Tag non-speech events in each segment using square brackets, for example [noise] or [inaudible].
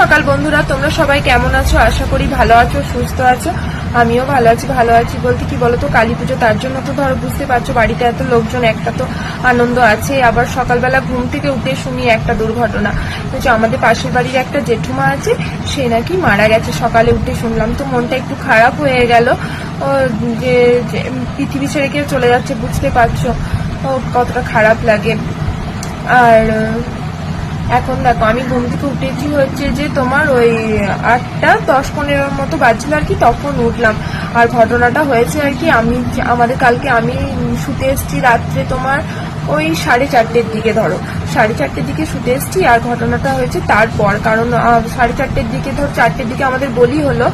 সকাল বন্ধুরা, তোমরা সবাই কেমন আছো? আশা করি ভালো আছো, সুস্থ আছো। আমিও ভালো আছি ভালো আছি বলতে কি বলতো, কালী পুজো তার জন্য তো ধরো বুঝতে পারছ, বাড়িতে এত লোকজন, একটা তো আনন্দ আছে। আবার সকালবেলা ঘুম থেকে উঠে শুনি একটা দুর্ঘটনা। যে আমাদের পাশের বাড়ির একটা জেঠুমা আছে, সে নাকি মারা গেছে। সকালে উঠে শুনলাম তো মনটা একটু খারাপ হয়ে গেল। যে পৃথিবী ছেড়ে কেউ চলে যাচ্ছে, বুঝতে পারছ। কতটা খারাপ লাগে। আর এখন দেখো, আমি ঘুম থেকে উঠেছি হচ্ছে যে তোমার ওই আটটা, দশ পনেরোর মতো বাজছিল আর কি, তখন উঠলাম। আর ঘটনাটা হয়েছে আর কি, আমি আমাদের কালকে আমি শুতে এসেছি রাত্রে তোমার ওই সাড়ে চারটের দিকে, ধরো। সাড়ে চারটের দিকে শুতে এসেছি আর ঘটনাটা হয়েছে তারপর, কারণ সাড়ে চারটের দিকে, ধর চারটের দিকে আমাদের বলি হলো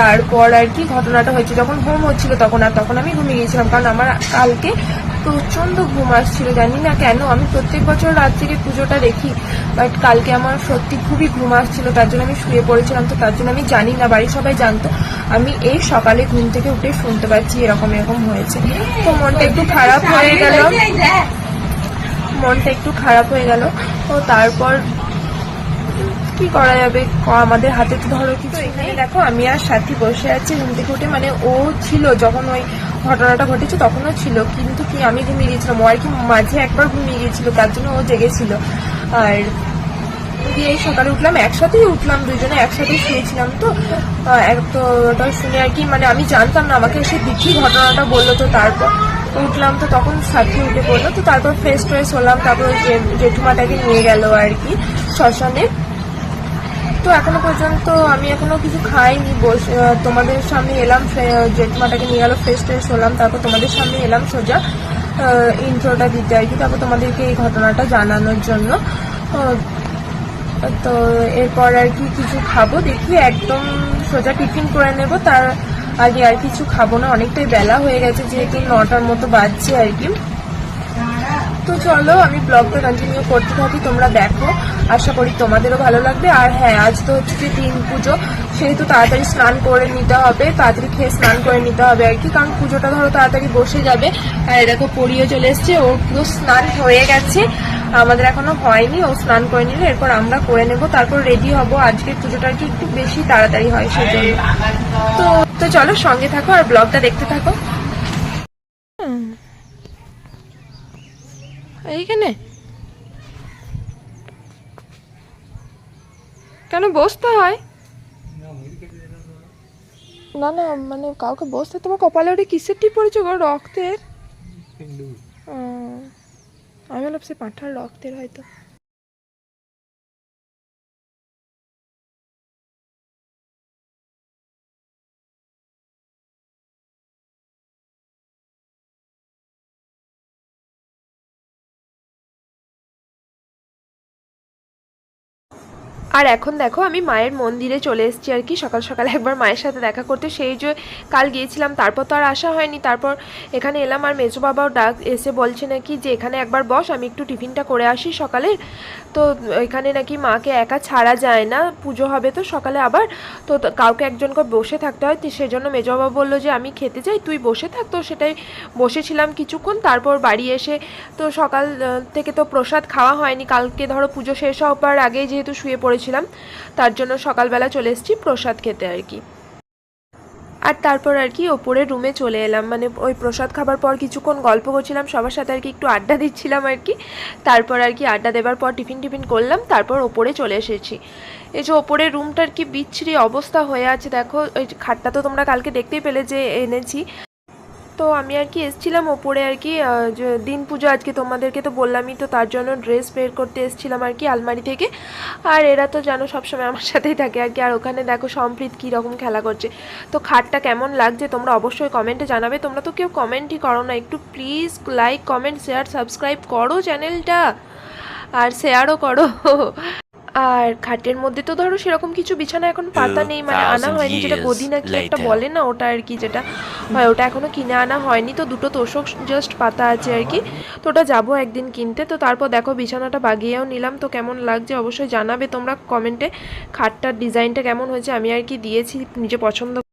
তারপর আর কি ঘটনাটা হয়েছে, যখন হোম হচ্ছিল তখন, আর তখন আমি ঘুমিয়ে গিয়েছিলাম, কারণ আমার কালকে প্রচণ্ড ঘুম আসছিল, জানি না কেন। আমি প্রত্যেক বছর রাত থেকে পুজোটা দেখি বাট কালকে আমার সত্যি খুবই ঘুম আসছিল, তার জন্য আমি শুয়ে পড়েছিলাম তো তার জন্য আমি জানি না, বাড়ির সবাই জানতো। আমি এই সকালে ঘুম থেকে উঠে শুনতে পাচ্ছি এরকম এরকম হয়েছে। তো মনটা একটু খারাপ হয়ে গেল। মনটা একটু খারাপ হয়ে গেল। তো তারপর কি করা যাবে? আমাদের হাতে তো ধরো কিছু এখানে দেখো, আমি আর সাথী বসে আছি ঘুম থেকে মানে ও ছিল, যখন ওই ঘটনাটা ঘটেছে তখনও ছিল। কিন্তু কি, আমি ঘুমিয়ে গিয়েছিলাম। ও আর কি মাঝে একবার ঘুমিয়ে গিয়েছিল, তার জন্য ও জেগেছিল। আর দিয়ে সকালে উঠলাম, একসাথেই উঠলাম, দুজনে একসাথেই শুয়েছিলাম তো। এক তো ওটা শুনে আর কি মানে আমি জানতাম না, আমাকে এসে দেখি ঘটনাটা বলল তো তারপর। উঠলাম তো তখন সাথী উঠে পড়ল, তো তারপর ফ্রেশ ট্রেশ হলাম, তারপর জেঠুমাটাকে নিয়ে গেল আর কি, শ্মশানে। তো এখনও পর্যন্ত আমি এখনও কিছু খাইনি, বসে তোমাদের সামনে এলাম জেঠমাটাকে নিয়ে গেল ফ্রেশ ট্রেশ হলাম, তারপর তোমাদের সামনে এলাম সোজা ইন্ট্রোটা দিতে আর কি, তারপর তোমাদেরকে এই ঘটনাটা জানানোর জন্য। তো এরপর আর কি কিছু খাব, দেখি একদম সোজা টিফিন করে নেব, তার আগে আর কিছু খাব না, অনেকটাই বেলা হয়ে গেছে, যেহেতু নটার মতো বাজছে আর কি। তো চলো, আমি ব্লগটা কন্টিনিউ করতে থাকি, তোমরা দেখো। আশা করি তোমাদেরও ভালো লাগবে। আর হ্যাঁ আজ তো হচ্ছে যে তিন পুজো, সেহেতু তাড়াতাড়ি স্নান করে নিতে হবে, তাড়াতাড়ি খেয়ে স্নান করে নিতে হবে আর কি, কারণ পুজোটা ধরো তাড়াতাড়ি বসে যাবে। আর দেখো, পরিও চলে এসছে ওর পুরো স্নান হয়ে গেছে। আমাদের এখনও হয়নি, ও স্নান করে নিলে এরপর আমরা করে নেব, তারপর রেডি হব। আজকে পুজোটা কি একটু বেশি তাড়াতাড়ি হয় সেজন্য। তো তো চলো সঙ্গে থাকো আর ব্লগটা দেখতে থাকো। এইখানে কেন বসতে হয়? না না মানে কাউকে বসতে তোমার কপালে ওটা কিসের টি পড়েছে গো? রক্তের? আমি বললাম সে পাঁঠার রক্তের হয়তো। আর এখন দেখো, আমি মায়ের মন্দিরে চলে এসেছি আর কি। সকাল সকাল একবার মায়ের সাথে দেখা করতে। সেই যে কাল গিয়েছিলাম, তারপর তো আর আসা হয়নি। তারপর এখানে এলাম আর মেজো বাবাও ডাক এসে বলছে নাকি যে, এখানে একবার বস, আমি একটু টিফিনটা করে আসি সকালের। তো এখানে নাকি মাকে একা ছাড়া যায় না, পুজো হবে তো সকালে আবার। তো কাউকে একজনকে বসে থাকতে হয়। তো সেজন্য মেজো বাবা বলল যে, আমি খেতে যাই তুই বসে থাক। তো সেটাই বসেছিলাম কিছুক্ষণ। তারপর বাড়ি এসে তো সকাল থেকে তো প্রসাদ খাওয়া হয়নি। কালকে ধরো পুজো শেষ হওয়ার আগেই যেহেতু শুয়ে পড়েছিলাম তার জন্য সকালবেলা চলে এসেছি প্রসাদ খেতে আর কি। আর তারপর আর কি ওপরে রুমে চলে এলাম। মানে ওই প্রসাদ খাবার পর কিছুক্ষণ গল্প করছিলাম, সবার সাথে আর কি একটু আড্ডা দিচ্ছিলাম আর কি। তারপর আর কি আড্ডা দেবার পর টিফিন টিফিন করলাম, তারপর ওপরে চলে এসেছি। এই যে ওপরের রুমটার কি বিচ্ছিরি অবস্থা হয়ে আছে, দেখো, ওই খাটটা তো তোমরা কালকে দেখতেই পেলে যে এনেছি। তো আমি আর কি এসছিলাম ওপরে আর কি দিন পুজো আজকে তোমাদেরকে তো বললামই তো, তার জন্য ড্রেস বের করতে এসছিলাম আর কি আলমারি থেকে। আর এরা তো জানো সবসময় আমার সাথেই থাকে আর কি, আর ওখানে দেখো সম্প্রীত কীরকম খেলা করছে। তো খাটটা কেমন লাগছে তোমরা অবশ্যই কমেন্টে জানাবে, তোমরা তো কেউ কমেন্টই করো না, একটু please like comment share subscribe করো চ্যানেলটা আর শেয়ারও করো। আর খাটের মধ্যে তো ধরো সেরকম কিছু বিছানা এখন পাতা নেই মানে আনা হয়নি যেটা গদি না কি একটা বলে না ওটা আর কি যেটা হয় ওটা এখনও কিনে আনা হয়নি তো দুটো তোষক জাস্ট পাতা আছে আর কি তো ওটা যাব একদিন কিনতে তো তারপর দেখো বিছানাটা বাগিয়েও নিলাম তো কেমন লাগছে অবশ্যই জানাবে তোমরা কমেন্টে খাটটার ডিজাইনটা কেমন হয়েছে আমি আর কি দিয়েছি নিজে পছন্দ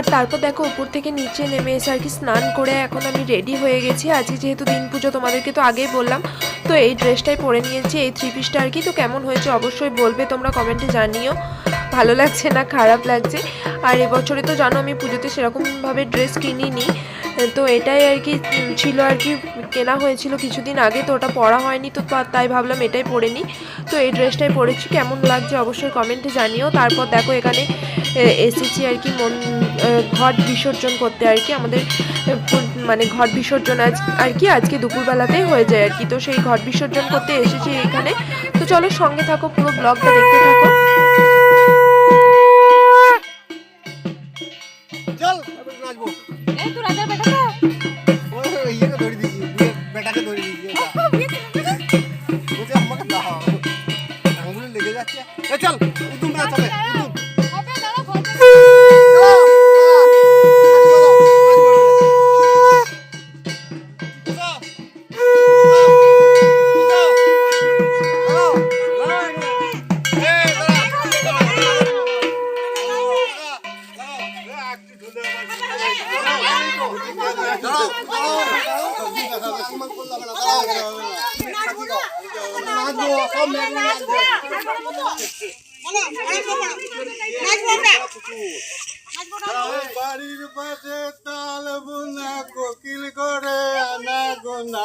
আর তারপর দেখো উপর থেকে নিচে নেমে এসে আর কি স্নান করে এখন আমি রেডি হয়ে গেছি। আজকে যেহেতু দিন পুজো, তোমাদেরকে তো আগেই বললাম। তো এই ড্রেসটাই পরে নিয়েছি, এই থ্রি পিসটা আর কি। তো কেমন হয়েছে অবশ্যই বলবে, তোমরা কমেন্টে জানিও। ভালো লাগছে না, খারাপ লাগছে। আর এবছরে তো জানো আমি পুজোতে সেরকমভাবে ড্রেস কিনিনি। তো এটাই আর কি ছিল আর কি, কেনা হয়েছিল কিছুদিন আগে, তো ওটা পরা হয়নি, তো তাই ভাবলাম এটাই পরে নিই। তো এই ড্রেসটাই পরেছি, কেমন লাগছে অবশ্যই কমেন্টে জানিও। তারপর দেখো এখানে এসেছি আর কি মন ঘট বিসর্জন করতে আর কি, আমাদের মানে ঘট বিসর্জন আজ, আর কি আজকে দুপুরবেলাতেই হয়ে যায় আর কি। তো সেই ঘট বিসর্জন করতে এসেছি এখানে। তো চলো সঙ্গে থাকো পুরো ব্লগটা দেখতে থাকো। বাড়ির পাশে তাল বোনা কোকিল করে আনা গোনা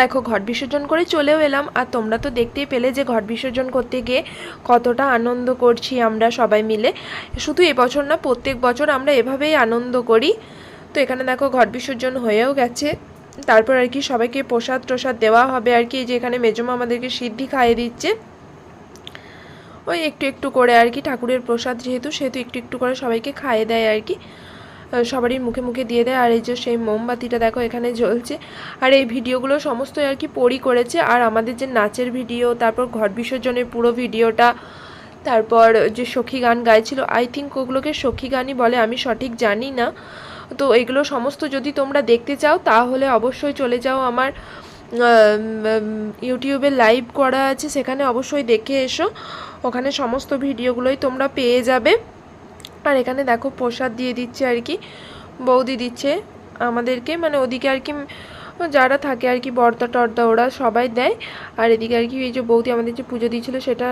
দেখো, ঘট বিসর্জন করে চলেও এলাম। আর তোমরা তো দেখতেই পেলে যে ঘট বিসর্জন করতে গিয়ে কতটা আনন্দ করছি আমরা সবাই মিলে। শুধু এবছর না, প্রত্যেক বছর আমরা এভাবেই আনন্দ করি। তো এখানে দেখো, ঘট বিসর্জন হয়েও গেছে। তারপর আর কি সবাইকে প্রসাদ টসাদ দেওয়া হবে আর কি যে এখানে মেজমা আমাদেরকে সিদ্ধি খাইয়ে দিচ্ছে। ওই একটু একটু করে আর কি ঠাকুরের প্রসাদ যেহেতু, সেহেতু একটু একটু করে সবাইকে খাইয়ে দেয় আর কি। সবারই মুখে মুখে দিয়ে দেয়। আর এই যে সেই মোমবাতিটা দেখো, এখানে জ্বলছে। আর এই ভিডিওগুলো সমস্তই আর কি পরি করেছে। আর আমাদের যে নাচের ভিডিও, তারপর ঘট বিসর্জনের পুরো ভিডিওটা, তারপর যে সখী গান গাইছিল আই থিঙ্ক ওগুলোকে সখী গানই বলে, আমি সঠিক জানি না। তো এগুলো সমস্ত যদি তোমরা দেখতে চাও, তাহলে অবশ্যই চলে যাও আমার ইউটিউবে লাইভ করা আছে, সেখানে অবশ্যই দেখে এসো। ওখানে সমস্ত ভিডিওগুলোই তোমরা পেয়ে যাবে। আর এখানে দেখো প্রসাদ দিয়ে দিচ্ছে আর কি, বৌদি দিচ্ছে আমাদেরকে মানে ওদিকে আর কি যারা থাকে আর কি বর্দা টর্দা ওরা সবাই দেয়। আর এদিকে আর কি এই যে বৌদি আমাদের যে পুজো দিয়েছিল সেটা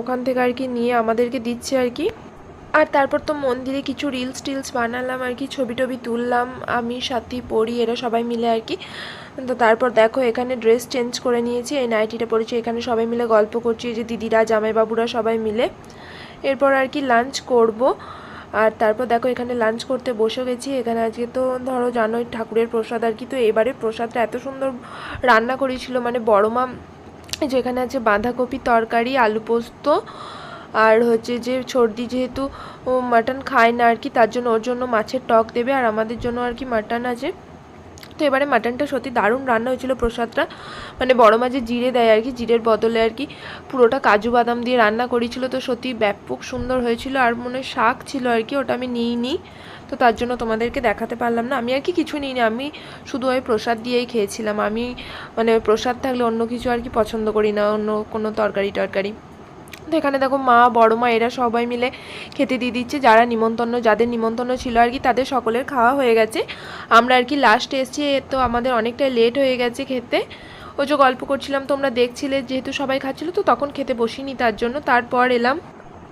ওখান থেকে আর কি নিয়ে আমাদেরকে দিচ্ছে আর কি। আর তারপর তো মন্দিরে কিছু রিলস টিলস বানালাম আর কি, ছবি টবি তুললাম, আমি, সাথী পড়ি এরা সবাই মিলে আর কি। তো তারপর দেখো এখানে ড্রেস চেঞ্জ করে নিয়েছি, এই নাইটিটা পরেছি, এখানে সবাই মিলে গল্প করছি যে দিদিরা, জামাইবাবুরা সবাই মিলে। এরপর আর কি লাঞ্চ করব। আর তারপর দেখো এখানে লাঞ্চ করতে বসে গেছি। এখানে আজকে তো ধরো জানোই ঠাকুরের প্রসাদ আর কি। তো এবারে প্রসাদটা এত সুন্দর রান্না করেছিল। মানে বড় মা যেখানে আছে বাঁধাকপি তরকারি, আলু পোস্ত, আর হচ্ছে যে সর্দি যেহেতু মাটন খায় না আর কি, তার জন্য ওর জন্য মাছের টক দেবে। আর আমাদের জন্য আর কি মাটন আছে। তো এবারে মাটনটা সত্যি দারুণ রান্না হয়েছিল প্রসাদটা। মানে বড় মাঝে জিরে দেয় আর কি, জিরের বদলে আর কি পুরোটা কাজু বাদাম দিয়ে রান্না করেছিল। তো সত্যি ব্যাপক সুন্দর হয়েছিল আর মনে শাক ছিল আর কি, ওটা আমি নিইনি। তো তার জন্য তোমাদেরকে দেখাতে পারলাম না। আমি আর কি কিছু নিইনি, আমি শুধু ওই প্রসাদ দিয়েই খেয়েছিলাম। আমি মানে প্রসাদ থাকলে অন্য কিছু আর কি পছন্দ করি না, অন্য কোনো তরকারি টরকারি তো এখানে দেখো মা, বড় মা, এরা সবাই মিলে খেতে দিয়ে দিচ্ছে। যারা নিমন্ত্রণ, যাদের নিমন্ত্রণ ছিল আর কি, তাদের সকলের খাওয়া হয়ে গেছে। আমরা আর কি লাস্ট এসেছি তো আমাদের অনেকটাই লেট হয়ে গেছে খেতে। ওই যে গল্প করছিলাম, তোমরা দেখছিলে, যেহেতু সবাই খাচ্ছিলো, তো তখন খেতে বসিনি, তার জন্য তারপর এলাম।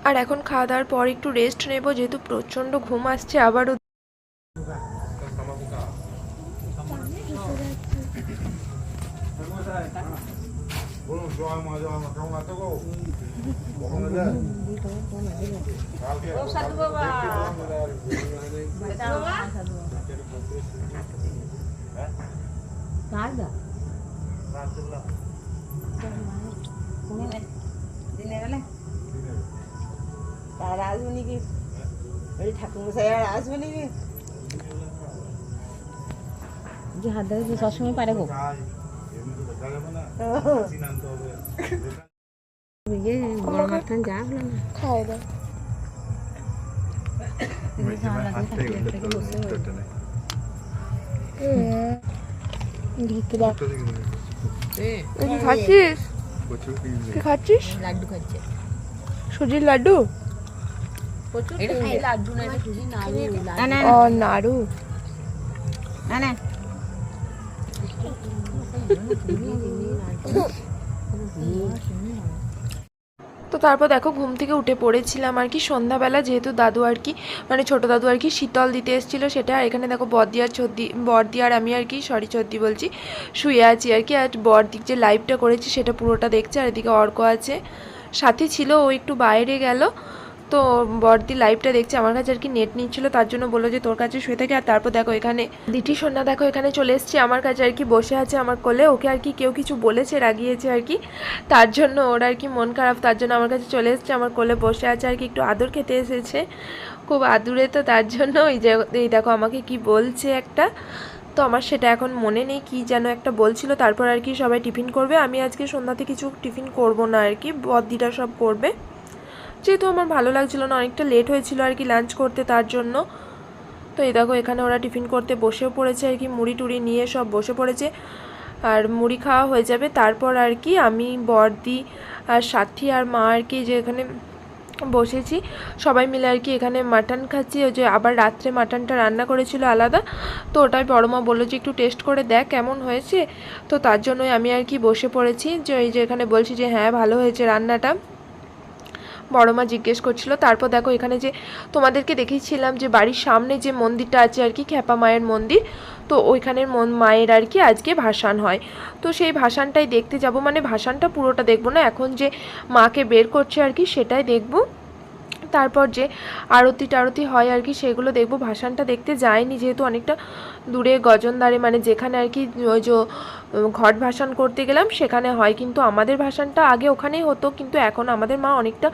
আর এখন খাওয়া দাওয়ার পর একটু রেস্ট নেব, যেহেতু প্রচণ্ড ঘুম আসছে, আবারও বলুন জয় মা জয় মা কেমন আছো গো কালকে দিনের বেলা তার আসব নাকি ওই ঠাকুর মশাই আর আসব নাকি যে হাত ধরে যে সবসময় পারে গো কাজ এমনি তো দেখা যাবে না চিন আনতে হবে খাচ্ছিস কি খাচ্ছিস লাড্ডু খাচ্ছে সুজির লাড্ডু লাড্ডু নাড়ু না না তো তারপর দেখো ঘুম থেকে উঠে পড়েছিলাম আর কি। সন্ধ্যাবেলা যেহেতু দাদু আর কি মানে ছোট দাদু আর কি শীতল দিতে এসেছিল সেটা, আর এখানে দেখো বর্দি আর চর্দি বর্দি আর আমি আর কি সরি চর্দি বলছি, শুয়ে আছি আর কি। আর বর্দিক যে লাইভটা করেছি সেটা পুরোটা দেখছে, আর এদিকে অর্ক আছে। সাথে ছিল, ও একটু বাইরে গেল। তো বর্দি লাইভটা দেখছে, আমার কাছে আর কি নেট নিচ্ছিল, তার জন্য বলল যে তোর কাছে শুয়ে থাকে, আর তারপর দেখো এখানে দিটি সন্ধ্যা দেখো এখানে চলে এসছে, আমার কাছে আর কি বসে আছে আমার কোলে, ওকে আর কি কেউ কিছু বলেছে, রাগিয়েছে আর কি, তার জন্য ওর আর কি মন খারাপ, তার জন্য আমার কাছে চলে এসছে, আমার কোলে বসে আছে আর কি, একটু আদর খেতে এসেছে, খুব আদুরে তো তার জন্য, এই যে এই দেখো আমাকে কি বলছে একটা, তো আমার সেটা এখন মনে নেই, কি যেন একটা বলছিল, তারপর আর কি সবাই টিফিন করবে, আমি আজকে সন্ধ্যাতে কিছু টিফিন করব না আর কি বদ্দিটা সব করবে। যেহেতু আমার ভালো লাগছিল না, অনেকটা লেট হয়েছিল আর কি লাঞ্চ করতে তার জন্য। তো এই দেখো, এখানে ওরা টিফিন করতে বসেও পড়েছে আর কি, মুড়ি টুড়ি নিয়ে সব বসে পড়েছে। আর মুড়ি খাওয়া হয়ে যাবে। তারপর আর কি আমি, বর্দি আর সাথী আর মা আর কি যে এখানে বসেছি, সবাই মিলে আর কি এখানে মাটন খাচ্ছি। ওই যে আবার রাত্রে মাটনটা রান্না করেছিল আলাদা। তো ওটাই বড় মা বলল যে একটু টেস্ট করে দেখ কেমন হয়েছে। তো তার জন্যই আমি আর কি বসে পড়েছি। যে এই যে এখানে বলছি যে হ্যাঁ ভালো হয়েছে রান্নাটা। বড় মা জিজ্ঞেস করছিল, তারপর দেখো এখানে যে তোমাদেরকে দেখেছিলাম যে বাড়ির সামনে যে মন্দিরটা আছে আর কি, খ্যাপা মায়ের মন্দির, তো ওইখানের মন মায়ের আর কি আজকে ভাসান হয়। তো সেই ভাসানটাই দেখতে যাব মানে ভাসানটা পুরোটা দেখব না, এখন যে মাকে বের করছে আর কি সেটাই দেখব। তারপর যে আরতি টারতি হয় আর কি, সেগুলো দেখব। ভাসানটা দেখতে যায়নি যেহেতু অনেকটা দূরে গজনদারে মানে যেখানে আর কি ওই যে ঘট ভাসান করতে গেলাম, সেখানে হয়। কিন্তু আমাদের ভাসানটা আগে ওখানেই হতো, কিন্তু এখন আমাদের মা অনেকটা,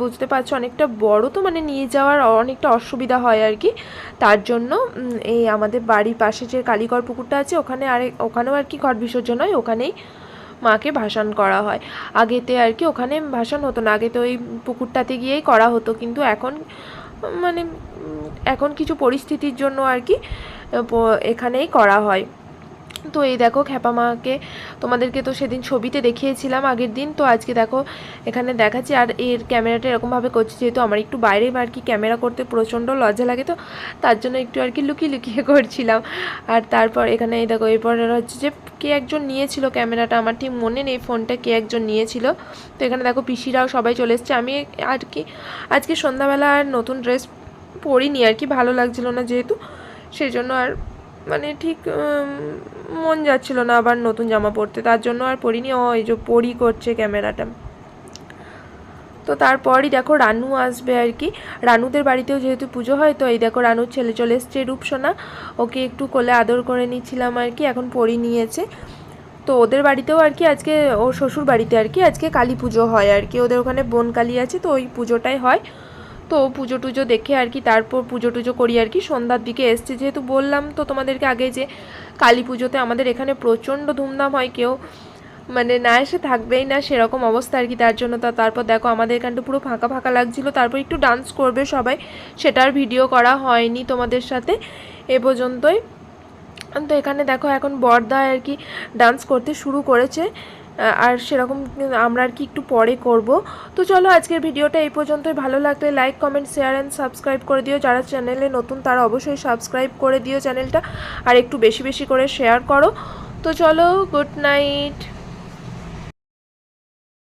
বুঝতে পারছ, অনেকটা বড় তো মানে নিয়ে যাওয়ার অনেকটা অসুবিধা হয় আর কি। তার জন্য এই আমাদের বাড়ির পাশে যে কালীগড় পুকুরটা আছে, ওখানে আরেক ওখানেও আর কি ঘট বিসর্জন হয়, ওখানেই মাকে ভাসান করা হয়। আগেতে আর কি ওখানে ভাসান হতো না। আগে তো ওই পুকুরটাতে গিয়েই করা হতো। কিন্তু এখন মানে এখন কিছু পরিস্থিতির জন্য আর কি এখানেই করা হয়। তো এই দেখো খ্যাপা মাকে তোমাদেরকে তো সেদিন ছবিতে দেখিয়েছিলাম আগের দিন, তো আজকে দেখো এখানে দেখাচ্ছি আর এর ক্যামেরাটা এরকমভাবে করছি যেহেতু আমার একটু বাইরে আর কি ক্যামেরা করতে প্রচণ্ড লজ্জা লাগে, তো তার জন্য একটু আর কি লুকিয়ে লুকিয়ে [laughs] করছিলাম। আর তারপর এখানে এই দেখো, এরপর হচ্ছে যে কে একজন নিয়েছিল ক্যামেরাটা, আমার ঠিক মনে নেই ফোনটা কে একজন নিয়েছিল। তো এখানে দেখো পিসিরাও সবাই চলে এসছে, আমি আর কি আজকে সন্ধ্যাবেলা আর নতুন ড্রেস পরিনি, আর কি ভালো লাগছিল না যেহেতু সেই জন্য আর মানে ঠিক মন যাচ্ছিল না আবার নতুন জামা পরতে। তার জন্য আর পরিনি। ও এই যে পরি করছে ক্যামেরাটা। তো তারপরই দেখো রানু আসবে আর কি। রানুদের বাড়িতেও যেহেতু পুজো হয়, তো এই দেখো রানুর ছেলে চলে এসছে রূপসোনা। ওকে একটু কোলে আদর করে নিচ্ছিলাম আর কি, এখন পরি নিয়েছে। তো ওদের বাড়িতেও আর কি আজকে, ও শ্বশুর বাড়িতে আর কি, আজকে কালী পুজো হয় আর কি। ওদের ওখানে বোন কালী আছে, তো ওই পুজোটাই হয়। তো পুজো টুজো দেখে আর কি, তারপর পুজো টুজো করি আর কি, সন্ধ্যার দিকে এসছে। যেহেতু বললাম তো তোমাদেরকে আগে যে কালী পুজোতে আমাদের এখানে প্রচণ্ড ধুমধাম হয়, কেউ মানে না এসে থাকবেই না, সেরকম অবস্থা আর কি, তার জন্য তা তারপর দেখো আমাদের এখানটা পুরো ফাঁকা ফাঁকা লাগছিল, তারপর একটু ডান্স করবে সবাই সেটার ভিডিও করা হয়নি তোমাদের সাথে এ পর্যন্তই। তো এখানে দেখো এখন বর্দা আর কি ডান্স করতে শুরু করেছে। আর সেরকম আমরা আর কি একটু পরে করব। তো চলো আজকের ভিডিওটা এই পর্যন্তই। ভালো লাগলে like comment share and subscribe করে দিও। যারা চ্যানেলে নতুন, তারা অবশ্যই সাবস্ক্রাইব করে দিও চ্যানেলটা আর একটু বেশি বেশি করে শেয়ার করো। তো চলো গুড নাইট